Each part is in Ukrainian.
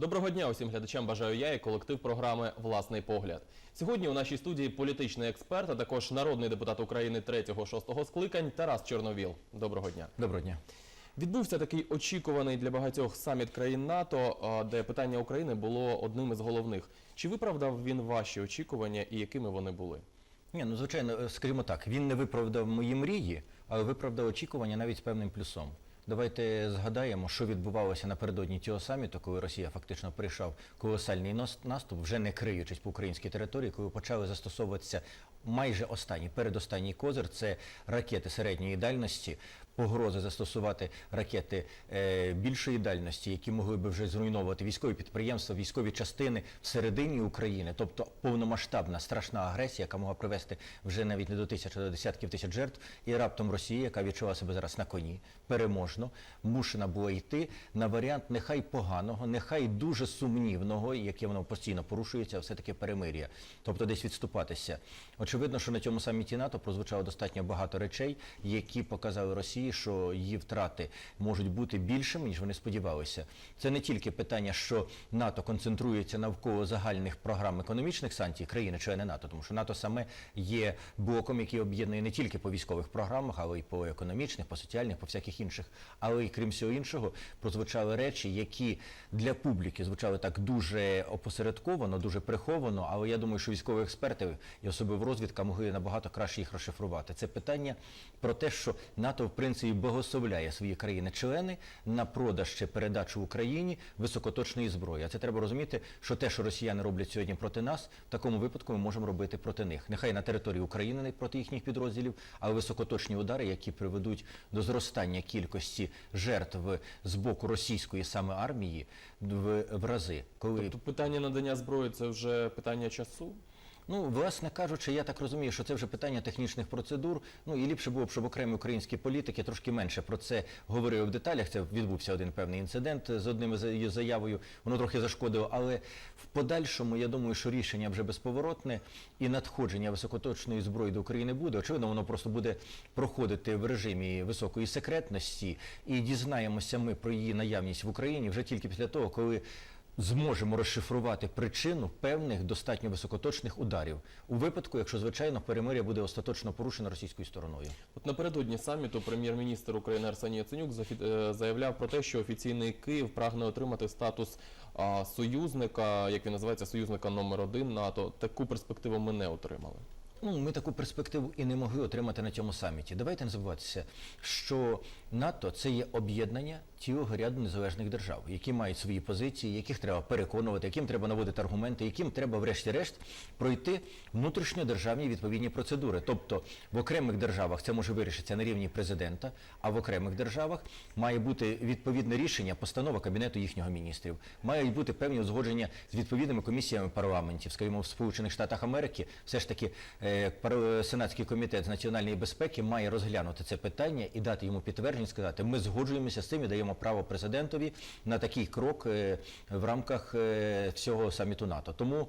Доброго дня усім глядачам бажаю я і колектив програми Власний погляд. Сьогодні у нашій студії політичний експерт, а також народний депутат України 3-6 скликань Тарас Чорновіл. Доброго дня. Доброго дня. Відбувся такий очікуваний для багатьох саміт країн НАТО, де питання України було одним із головних. Чи виправдав він ваші очікування і якими вони були? Ні, ну звичайно, е, скажімо так, він не виправдав мої мрії, але виправдав очікування навіть з певним плюсом. Давайте згадаємо, що відбувалося напередодні цього саміту, коли Росія фактично прийшов колосальний наступ, вже не криючись по українській території, коли почали застосовуватися майже останній, передостанній козир це ракети середньої дальності, погрози застосувати ракети е, більшої дальності, які могли би вже зруйновувати військові підприємства, військові частини всередині України, тобто повномасштабна страшна агресія, яка могла привести вже навіть не до тисяч, а до десятків тисяч жертв, і раптом Росія, яка відчувала себе зараз на коні, переможно, мушена була йти на варіант нехай поганого, нехай дуже сумнівного, яке воно постійно порушується, все-таки перемир'я, тобто десь відступатися. Очевидно, що на цьому саміті НАТО прозвучало достатньо багато речей, які показали Росії, що її втрати можуть бути більшими, ніж вони сподівалися. Це не тільки питання, що НАТО концентрується навколо загальних програм економічних санкцій країни-члени НАТО, тому що НАТО саме є блоком, який об'єднує не тільки по військових програмах, але й по економічних, по соціальних, по всяких інших. Але й крім всього іншого, прозвучали речі, які для публіки звучали так дуже опосередковано, дуже приховано. Але я думаю, що військові експерти і особливо розвідка могли набагато краще їх розшифрувати. Це питання про те, що НАТО в принципі благословляє свої країни-члени на продаж чи передачу Україні високоточної зброї. А це треба розуміти, що те, що росіяни роблять сьогодні проти нас, в такому випадку ми можемо робити проти них. Нехай на території України не проти їхніх підрозділів, але високоточні удари, які приведуть до зростання кількості жертв з боку російської саме армії в, в рази, коли Тобто питання надання зброї це вже питання часу? Ну, власне кажучи, я так розумію, що це вже питання технічних процедур. Ну і ліпше було б, щоб окремі українські політики трошки менше про це говорили в деталях. Це відбувся один певний інцидент з одним її заявою. Воно трохи зашкодило. Але в подальшому я думаю, що рішення вже безповоротне і надходження високоточної зброї до України буде. Очевидно, воно просто буде проходити в режимі високої секретності, і дізнаємося ми про її наявність в Україні вже тільки після того, коли зможемо розшифрувати причину певних достатньо високоточних ударів у випадку, якщо звичайно перемиря буде остаточно порушено російською стороною. От напередодні саміту прем'єр-міністр України Арсеній Яценюк е, заявляв про те, що офіційний Київ прагне отримати статус союзника, як він називається, союзника номер один НАТО. Таку перспективу ми не отримали. Ну, ми таку перспективу і не могли отримати на цьому саміті. Давайте не забуватися, що НАТО це є об'єднання цілого ряду незалежних держав, які мають свої позиції, яких треба переконувати, яким треба наводити аргументи, яким треба, врешті-решт, пройти внутрішньодержавні відповідні процедури. Тобто в окремих державах це може вирішитися на рівні президента, а в окремих державах має бути відповідне рішення, постанова кабінету їхнього міністрів, мають бути певні узгодження з відповідними комісіями парламентів, скажімо, в Сполучених Штатах Америки, все ж таки е, Сенатський комітет з національної безпеки має розглянути це питання і дати йому підтвердження, сказати, ми згоджуємося з цим і даємо право президентові на такий крок е, в рамках е, всього саміту НАТО. Тому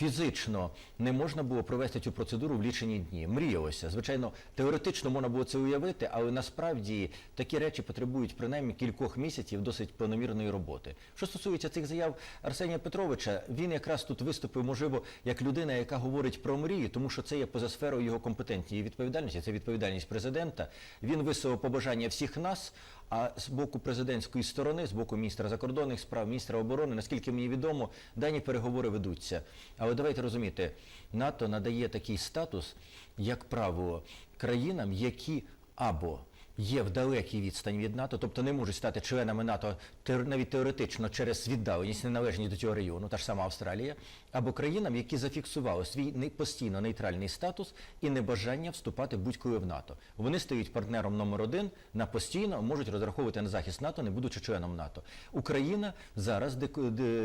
фізично не можна було провести цю процедуру в лічені дні. Мріялося. Звичайно, теоретично можна було це уявити, але насправді такі речі потребують принаймні кількох місяців досить планомірної роботи. Що стосується цих заяв Арсенія Петровича, він якраз тут виступив, можливо, як людина, яка говорить про мрії, тому що це є поза сферою його компетенції відповідальності. Це відповідальність президента. Він висловив побажання всіх нас. А з боку президентської сторони, з боку міністра закордонних справ, міністра оборони, наскільки мені відомо, дані переговори ведуться. Але давайте розуміти, НАТО надає такий статус, як правило, країнам, які або є в далекій відстані від НАТО, тобто не можуть стати членами НАТО навіть теоретично через віддаленість, неналежність до цього регіону, та ж сама Австралія, або країнам, які зафіксували свій постійно нейтральний статус і небажання вступати будь-коли в НАТО. Вони стають партнером номер один на постійно можуть розраховувати на захист НАТО, не будучи членом НАТО. Україна зараз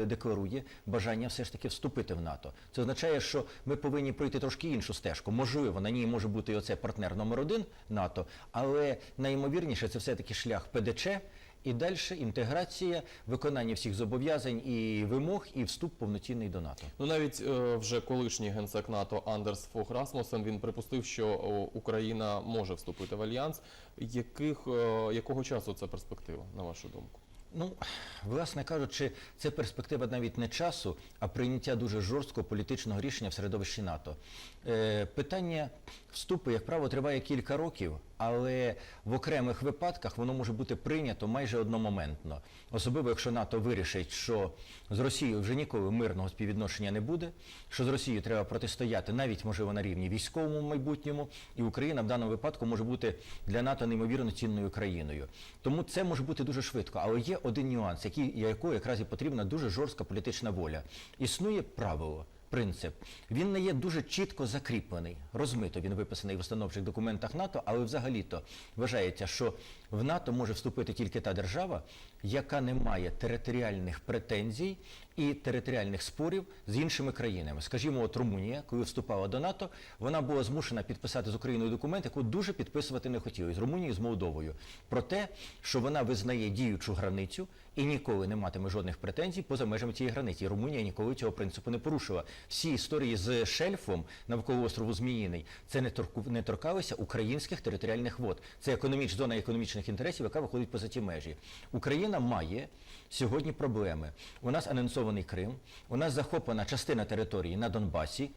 декларує бажання все ж таки вступити в НАТО. Це означає, що ми повинні пройти трошки іншу стежку. Можливо, на ній може бути оце партнер номер один НАТО, але найімовірніше це все-таки шлях ПДЧ. І далі інтеграція, виконання всіх зобов'язань і вимог, і вступ повноцінний до НАТО. Ну навіть е, вже колишній генсек НАТО Андерс Фог Расмусен він припустив, що о, Україна може вступити в альянс. Яких е, якого часу це перспектива, на вашу думку? Ну, власне кажучи, це перспектива навіть не часу, а прийняття дуже жорсткого політичного рішення в середовищі НАТО. Е, питання вступу, як правило, триває кілька років, але в окремих випадках воно може бути прийнято майже одномоментно. Особливо, якщо НАТО вирішить, що з Росією вже ніколи мирного співвідношення не буде, що з Росією треба протистояти навіть можливо на рівні військовому майбутньому, і Україна в даному випадку може бути для НАТО неймовірно цінною країною. Тому це може бути дуже швидко. Але є один нюанс, який якого якраз і потрібна дуже жорстка політична воля. Існує правило. Принцип він не є дуже чітко закріплений. Розмито він виписаний в установчих документах НАТО, але взагалі-то вважається, що в НАТО може вступити тільки та держава, яка не має територіальних претензій і територіальних спорів з іншими країнами. Скажімо, от Румунія, коли вступала до НАТО, вона була змушена підписати з Україною документ, яку дуже підписувати не хотіли з Румунією, з Молдовою, про те, що вона визнає діючу границю і ніколи не матиме жодних претензій поза межами цієї границі. І Румунія ніколи цього принципу не порушила. Всі історії з шельфом навколо острову Зміїний це не торкалися українських територіальних вод. Це економіч, зона економічних інтересів, яка виходить поза ті межі. Україна має сьогодні проблеми. У нас анонсований Крим, у нас захоплена частина території на Донбасі.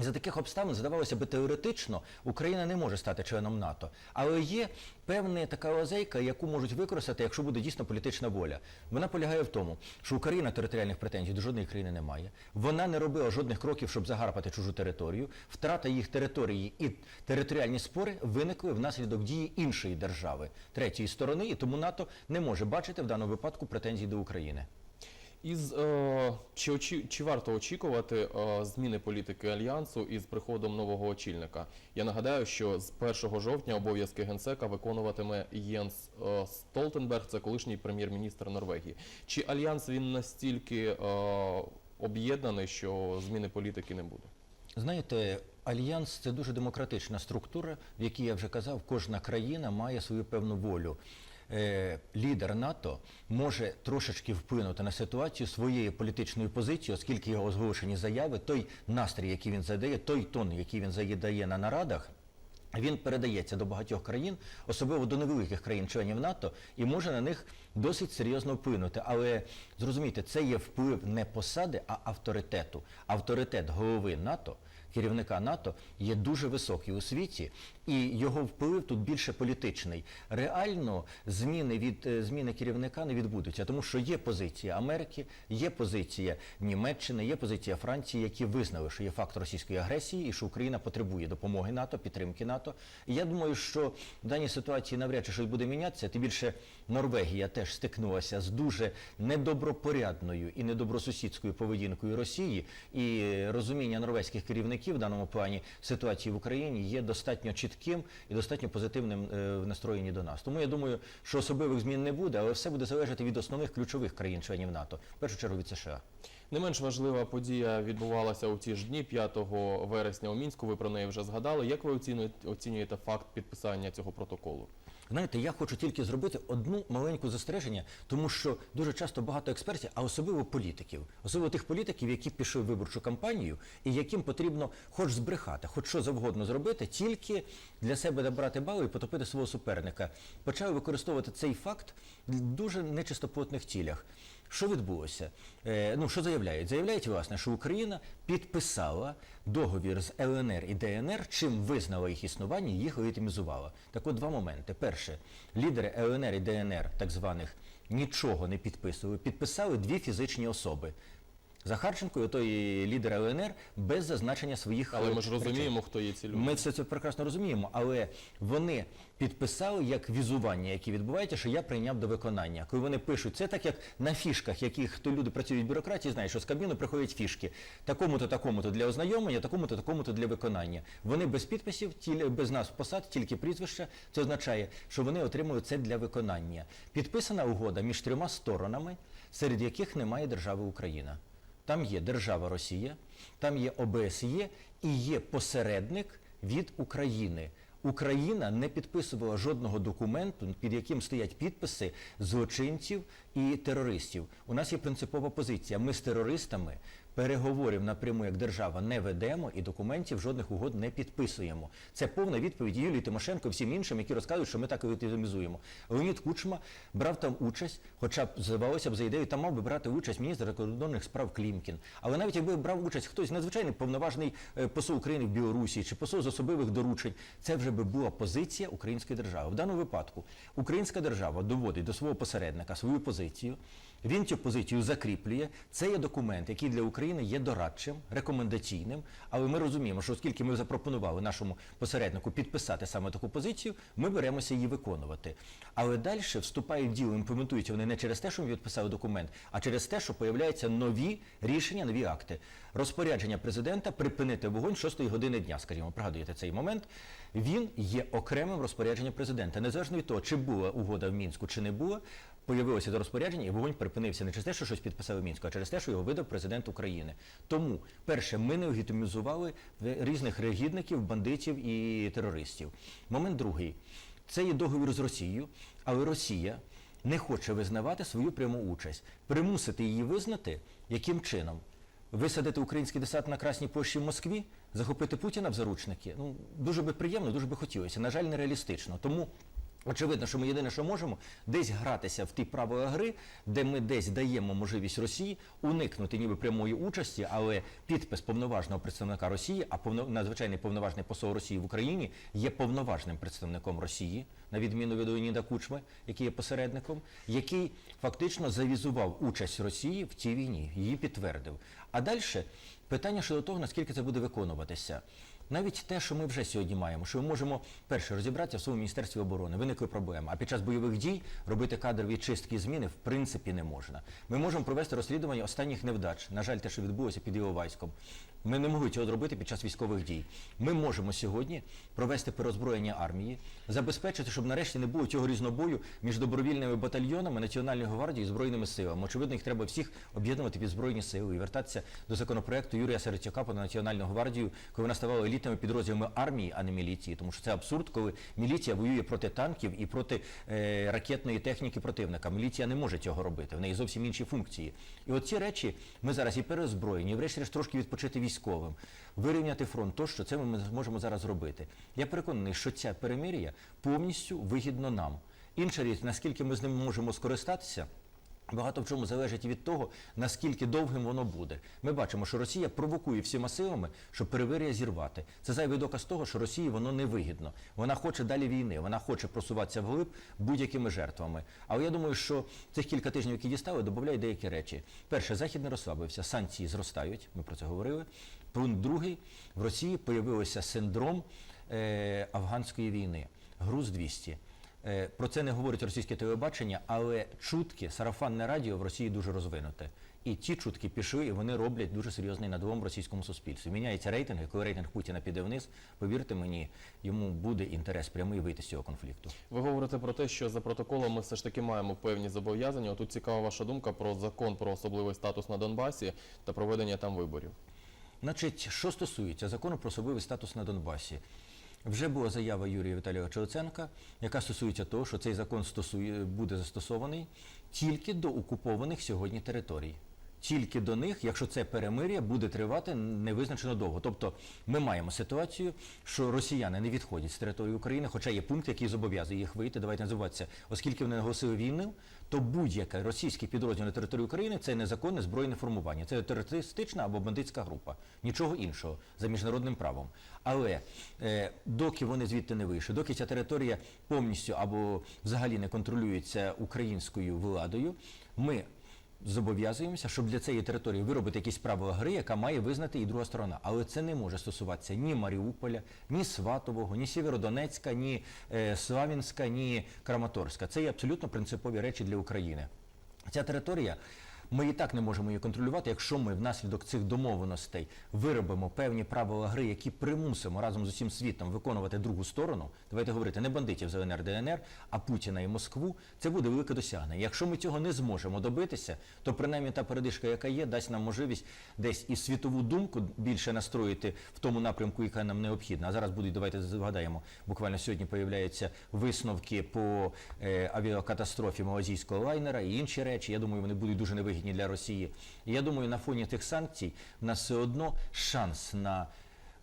І За таких обставин здавалося би теоретично Україна не може стати членом НАТО, але є певна така лазейка, яку можуть використати, якщо буде дійсно політична воля. Вона полягає в тому, що Україна територіальних претензій до жодної країни не має. Вона не робила жодних кроків, щоб загарпати чужу територію. Втрата їх території і територіальні спори виникли внаслідок дії іншої держави, третьої сторони, і тому НАТО не може бачити в даному випадку претензій до України. Із е, чи, очі, чи варто очікувати е, зміни політики альянсу із приходом нового очільника? Я нагадаю, що з 1 жовтня обов'язки генсека виконуватиме Єнс е, Столтенберг, це колишній прем'єр-міністр Норвегії. Чи альянс він настільки об'єднаний, що зміни політики не буде? Знаєте, альянс це дуже демократична структура, в якій я вже казав, кожна країна має свою певну волю. Е, лідер НАТО може трошечки вплинути на ситуацію своєю політичною позицією, оскільки його озвучені заяви, той настрій, який він задає, той тон, який він задає на нарадах. Він передається до багатьох країн, особливо до невеликих країн-членів НАТО, і може на них досить серйозно вплинути. Але зрозумійте, це є вплив не посади, а авторитету. Авторитет голови НАТО, керівника НАТО, є дуже високий у світі, і його вплив тут більше політичний. Реально зміни від е, зміни керівника не відбудуться, тому що є позиція Америки, є позиція Німеччини, є позиція Франції, які визнали, що є факт російської агресії і що Україна потребує допомоги НАТО, підтримки НАТО. І я думаю, що в даній ситуації навряд чи щось буде мінятися. Тим більше Норвегія теж стикнулася з дуже недобропорядною і недобросусідською поведінкою Росії, і розуміння норвезьких керівників в даному плані ситуації в Україні є достатньо чітким і достатньо позитивним е, в настроєнні до нас. Тому я думаю, що особливих змін не буде, але все буде залежати від основних ключових країн-членів НАТО, в першу чергу від США. Не менш важлива подія відбувалася у ці ж дні 5 вересня у Мінську. Ви про неї вже згадали. Як ви оцінюєте факт підписання цього протоколу? Знаєте, я хочу тільки зробити одну маленьку застереження, тому що дуже часто багато експертів, а особливо політиків, особливо тих політиків, які пішли в виборчу кампанію, і яким потрібно хоч збрехати, хоч що завгодно зробити, тільки для себе набрати бали і потопити свого суперника, почали використовувати цей факт в дуже нечистоплотних цілях. Що відбулося? Е, ну, що заявляють? Заявляють, власне, що Україна підписала договір з ЛНР і ДНР, чим визнала їх існування і їх легітимізувала. Так от два моменти. Перше, лідери ЛНР і ДНР, так званих, нічого не підписували. Підписали дві фізичні особи. Захарченко і той лідер ЛНР без зазначення своїх Але ми ж е, розуміємо, хто є ці люди. ми все це прекрасно розуміємо, але вони підписали як візування, які відбуваються, що я прийняв до виконання. Коли вони пишуть, це так як на фішках, яких то люди працюють в бюрократії, знають, що з кабіну приходять фішки. Такому-то, такому-то для ознайомлення, такому-то, такому-то для виконання. Вони без підписів, без нас посад, тільки прізвища. Це означає, що вони отримують це для виконання. Підписана угода між трьома сторонами, серед яких немає держави Україна. Там є держава Росія, там є ОБСЄ і є посередник від України. Україна не підписувала жодного документу, під яким стоять підписи злочинців і терористів. У нас є принципова позиція. Ми з терористами Переговорів напряму як держава не ведемо і документів жодних угод не підписуємо. Це повна відповідь Юлії Тимошенко, всім іншим, які розказують, що ми так легітимізуємо. Леонід Кучма брав там участь, хоча б здавалося б за ідею, там мав би брати участь міністр закордонних справ Клімкін. Але навіть якби брав участь хтось надзвичайний повноважний е, посол України в Білорусі чи посол з особливих доручень, це вже би була позиція української держави. В даному випадку українська держава доводить до свого посередника свою позицію. Він цю позицію закріплює. Це є документ, який для України є дорадчим, рекомендаційним. Але ми розуміємо, що оскільки ми запропонували нашому посереднику підписати саме таку позицію, ми беремося її виконувати. Але далі вступають в діло, імплементуються вони не через те, що ми відписали документ, а через те, що появляються нові рішення, нові акти. Розпорядження президента припинити вогонь 6 години дня, скажімо, пригадуєте цей момент. Він є окремим розпорядженням президента, незалежно від того, чи була угода в мінську, чи не була. Появилося до розпорядження, і вогонь припинився не через те, що щось підписав Мінську, а через те, що його видав президент України. Тому, перше, ми не легітимізували різних регідників, бандитів і терористів. Момент другий. Це є договір з Росією, але Росія не хоче визнавати свою пряму участь. Примусити її визнати яким чином? Висадити український десант на Красній площі в Москві, захопити Путіна в заручники. Ну дуже би приємно, дуже би хотілося. На жаль, нереалістично. Тому Очевидно, що ми єдине, що можемо, десь гратися в ті правила гри, де ми десь даємо можливість Росії уникнути ніби прямої участі, але підпис повноважного представника Росії, а повно, надзвичайний повноважний посол Росії в Україні є повноважним представником Росії, на відміну від Леоніда Кучми, який є посередником, який фактично завізував участь Росії в цій війні, її підтвердив. А далі питання щодо того, наскільки це буде виконуватися. Навіть те, що ми вже сьогодні маємо, що ми можемо перше розібратися в своєму міністерстві оборони, виникли проблеми. А під час бойових дій робити кадрові чистки і зміни в принципі не можна. Ми можемо провести розслідування останніх невдач. На жаль, те, що відбулося під Іловайськом. Ми не могли цього зробити під час військових дій. Ми можемо сьогодні провести перезброєння армії, забезпечити, щоб нарешті не було цього різнобою між добровільними батальйонами Національної гвардії і збройними силами. Очевидно, їх треба всіх об'єднувати під збройні сили і вертатися до законопроекту Юрія Середчака про Національну гвардію, коли вона ставала елітними підрозділами армії, а не міліції. Тому що це абсурд, коли міліція воює проти танків і проти е, ракетної техніки противника. Міліція не може цього робити. В неї зовсім інші функції. І от ці речі ми зараз і переозброєні, і врешті трошки відпочити військовим, вирівняти фронт. То що це ми зможемо зараз зробити. Я переконаний, що ця перемир'я повністю вигідно нам. Інша річ, наскільки ми з ним можемо скористатися. Багато в чому залежить від того, наскільки довгим воно буде. Ми бачимо, що Росія провокує всіма силами, щоб перевир'я зірвати. Це зайвий доказ того, що Росії воно не вигідно. Вона хоче далі війни, вона хоче просуватися вглиб будь-якими жертвами. Але я думаю, що цих кілька тижнів, які дістали, додають деякі речі. Перше, захід не розслабився, санкції зростають. Ми про це говорили. Пункт другий в Росії появився синдром е, афганської війни. Груз 200. Е, Про це не говорить російське телебачення, але чутки, сарафанне радіо в Росії дуже розвинуте. І ті чутки пішли, і вони роблять дуже серйозний надлом в російському суспільстві. Міняється рейтинг, коли рейтинг Путіна піде вниз, повірте мені, йому буде інтерес прямий вийти з цього конфлікту. Ви говорите про те, що за протоколом ми все ж таки маємо певні зобов'язання. Тут цікава ваша думка про закон про особливий статус на Донбасі та проведення там виборів. Значить, що стосується закону про особливий статус на Донбасі, вже була заява Юрія Віталійовича Луценка, яка стосується того, що цей закон стосує, буде застосований тільки до окупованих сьогодні територій. Тільки до них, якщо це перемир'я буде тривати невизначено довго. Тобто ми маємо ситуацію, що росіяни не відходять з території України, хоча є пункт, який зобов'язує їх вийти. Давайте не забуватися, оскільки вони наголосили війну, то будь-яке російське підрозділ на території України це незаконне збройне формування, це терористична або бандитська група, нічого іншого за міжнародним правом. Але е, доки вони звідти не вийшли, доки ця територія повністю або взагалі не контролюється українською владою, ми зобов'язуємося, щоб для цієї території виробити якісь правила гри, яка має визнати і друга сторона. Але це не може стосуватися ні Маріуполя, ні Сватового, ні Сєвєродонецька, ні е, Славінська, ні Краматорська. Це є абсолютно принципові речі для України. Ця територія. Ми і так не можемо її контролювати, якщо ми внаслідок цих домовленостей виробимо певні правила гри, які примусимо разом з усім світом виконувати другу сторону. Давайте говорити не бандитів з ЛНР, ДНР, а Путіна і Москву. Це буде велике досягнення. Якщо ми цього не зможемо добитися, то принаймні та передишка, яка є, дасть нам можливість десь і світову думку більше настроїти в тому напрямку, яка нам необхідна. А зараз будуть, давайте згадаємо, буквально сьогодні появляються висновки по е, авіакатастрофі малазійського лайнера і інші речі. Я думаю, вони будуть дуже невигідні вигідні для Росії. І я думаю, на фоні тих санкцій в нас все одно шанс на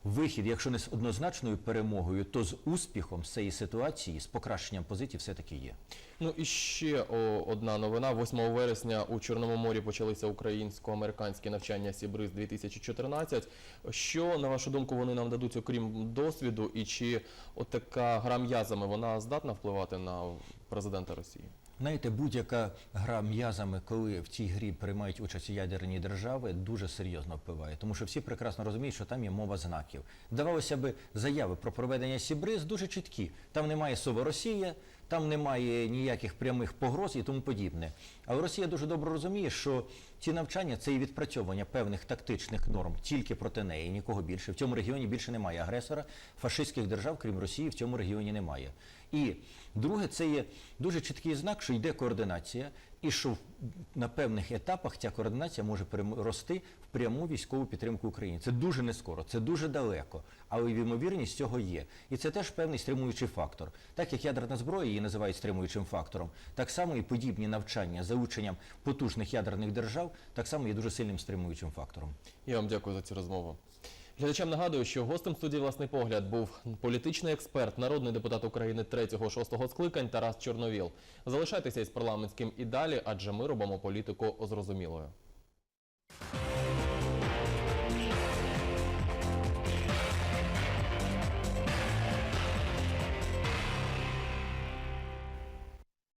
вихід, якщо не з однозначною перемогою, то з успіхом цієї ситуації, з покращенням позицій, все-таки є. Ну і ще одна новина. 8 вересня у Чорному морі почалися українсько-американські навчання Сібриз 2014. Що на вашу думку вони нам дадуть, окрім досвіду, і чи от така гра м'язами вона здатна впливати на президента Росії? Знаєте, будь-яка гра м'язами, коли в цій грі приймають участь ядерні держави, дуже серйозно впливає, тому що всі прекрасно розуміють, що там є мова знаків. Здавалося би, заяви про проведення Сібриз дуже чіткі. Там немає слова Росія, там немає ніяких прямих погроз і тому подібне. Але Росія дуже добре розуміє, що ці навчання це і відпрацьовування певних тактичних норм тільки проти неї, нікого більше. В цьому регіоні більше немає агресора. Фашистських держав, крім Росії, в цьому регіоні немає. І друге, це є дуже чіткий знак, що йде координація, і що на певних етапах ця координація може перерости пряму військову підтримку України. Це дуже не скоро, це дуже далеко, але ймовірність цього є. І це теж певний стримуючий фактор. Так як ядерна зброя її називають стримуючим фактором, так само і подібні навчання за ученням потужних ядерних держав так само є дуже сильним стримуючим фактором. Я вам дякую за цю розмову. Глядачам нагадую, що гостем студії власний погляд був політичний експерт, народний депутат України 3-6 скликань Тарас Чорновіл. Залишайтеся із парламентським і далі, адже ми робимо політику зрозумілою.